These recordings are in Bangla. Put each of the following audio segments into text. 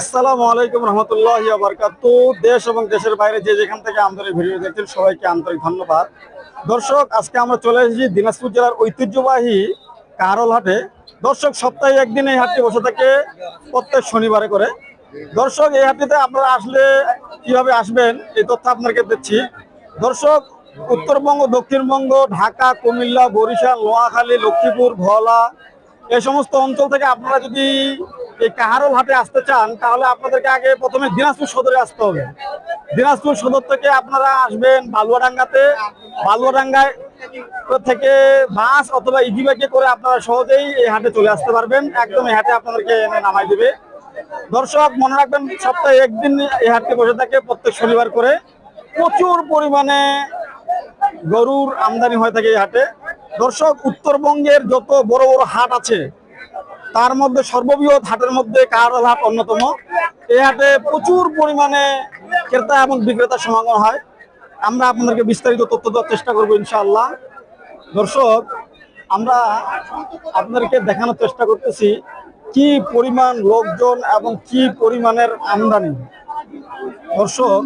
আসসালামু আলাইকুম রহমতুল্লাহ বারকাত। দেশ এবং দেশের বাইরে যে যেখান থেকে আমাদের ভিডিও দেখছেন, সবাইকে আন্তরিক ধন্যবাদ। দর্শক, আজকে আমরা চলে এসেছি দিনাজপুর জেলার ঐতিহ্যবাহী কারল হাটে। দর্শক, সপ্তাহে একদিন এই হাটটি বসে থাকে, প্রত্যেক শনিবারে করে। দর্শক, এই হাটটিতে আপনারা আসলে কীভাবে আসবেন, এই তথ্য আপনাকে দিচ্ছি। দর্শক, উত্তরবঙ্গ, দক্ষিণবঙ্গ, ঢাকা, কুমিল্লা, বরিশাল, নোয়াখালী, লক্ষ্মীপুর, ভোলা, এই সমস্ত অঞ্চল থেকে আপনারা যদি এই কাহারল হাটে আসতে চান, তাহলে আপনাদেরকে আগে প্রথমে দিনাজপুর সদরে আসতে হবে। দিনাজপুর সদর থেকে আপনারা আসবেন বালুয়াডাঙ্গাতে। বালুয়াডাঙ্গায় থেকে বাস অথবা ইজিবাইকে করে আপনারা সহজেই এই হাটে চলে আসতে পারবেন। একদম এই হাটে আপনাদেরকে নামাই দেবে। দর্শক, মনে রাখবেন সপ্তাহে একদিন এই হাটটি বসে থাকে প্রত্যেক শনিবার করে। প্রচুর পরিমাণে গরুর আমদানি হয়ে থাকে এই হাটে। দর্শক, উত্তরবঙ্গের যত বড় বড় হাট আছে তার মধ্যে সর্ববৃহৎ হাটের মধ্যে কাহারল হাট অন্যতম। এই হাটে প্রচুর পরিমাণে ক্রেতা এবং বিক্রেতার সমাগম হয়। আমরা আপনাদেরকে বিস্তারিত তথ্য দেওয়ার চেষ্টা করব ইনশাআল্লাহ। দর্শক, আমরা আপনাদেরকে দেখানোর চেষ্টা করতেছি কি পরিমাণ লোকজন এবং কি পরিমাণের আমদানি। দর্শক,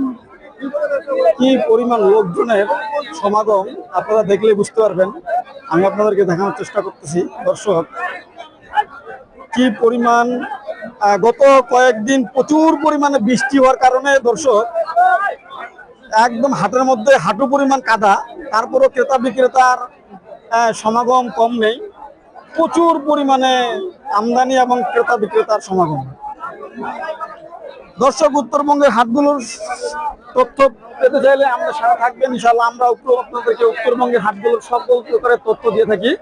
কি পরিমাণ লোকজনের সমাগম আপনারা দেখলে বুঝতে পারবেন। আমি আপনাদেরকে দেখানোর চেষ্টা করতেছি। দর্শক কি পরিমাণ গত কয়েকদিন প্রচুর পরিমাণে বৃষ্টি হওয়ার কারণে দর্শক, একদম হাটের মধ্যে হাঁটু পরিমাণ কাদা, তারপরও ক্রেতা বিক্রেতার সমাগম কম নেই, প্রচুর পরিমাণে আমদানি এবং ক্রেতা বিক্রেতার সমাগম। দর্শক, উত্তরবঙ্গের হাটগুলোর তথ্য পেতে চাইলে আমরা সারা থাকবেন ইনশাল্লাহ আমরা আপনাদেরকে উত্তরবঙ্গের হাটগুলোর সকল প্রকারের তথ্য দিয়ে থাকি,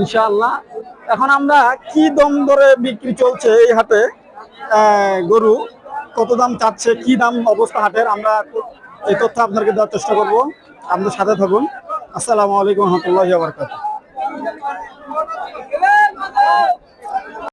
ইনশাআল্লাহ। এখন আমরা কি দম দরে বিক্রি চলছে এই হাতে গরু কত দাম চাচ্ছে, কি দাম অবস্থা হাটের? আমরা এই তথ্য আপনাদেরকে দেওয়ার চেষ্টা করব। আপনার সাথে থাকুন। আসসালামু আলাইকুম রহমতুল্লাহ